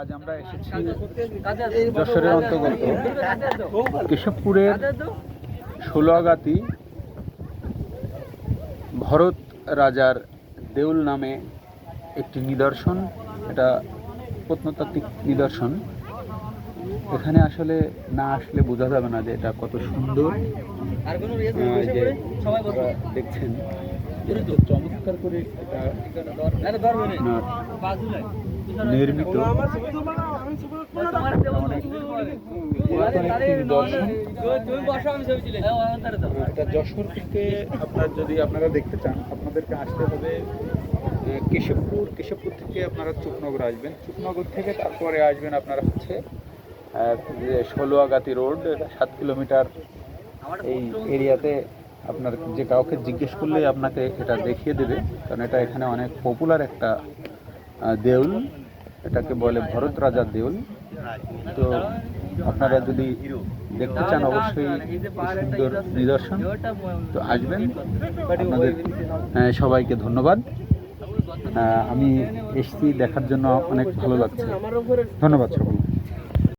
আজ আমরা এসেছি যশোরের অন্তর্গত কেশবপুরের ষোলোয়াগাতি ভরত রাজার দেউল নামে একটি নিদর্শন এটা প্রত্নতাত্ত্বিক নিদর্শন। এখানে আসলে না আসলে বোঝা যাবে না যে এটা কত সুন্দর। দেখছেন চমৎকার করে নির্মিত। যশোর থেকে আপনার যদি আপনারা দেখতে চান আপনাদেরকে আসতে হবে কেশবপুর। কেশবপুর থেকে আপনারা চুকনগর আসবেন। চুকনগর থেকে তারপরে আসবেন আপনারা হচ্ছে যে ষোলোয়াগাতি রোড সাত কিলোমিটার এই এরিয়াতে আপনার যে কাউকে জিজ্ঞেস করলেই আপনাকে এটা দেখিয়ে দেবে, কারণ এটা এখানে অনেক পপুলার একটা দেউল, এটাকে বলে ভরত রাজার দেউল। তো আপনারা যদি দেখতে চান, অবশ্যই সুন্দর নিদর্শন। তো আসবেন। আপনাদের সবাইকে ধন্যবাদ। আমি এসছি দেখার জন্য, অনেক ভালো লাগছে। ধন্যবাদ সকলকে।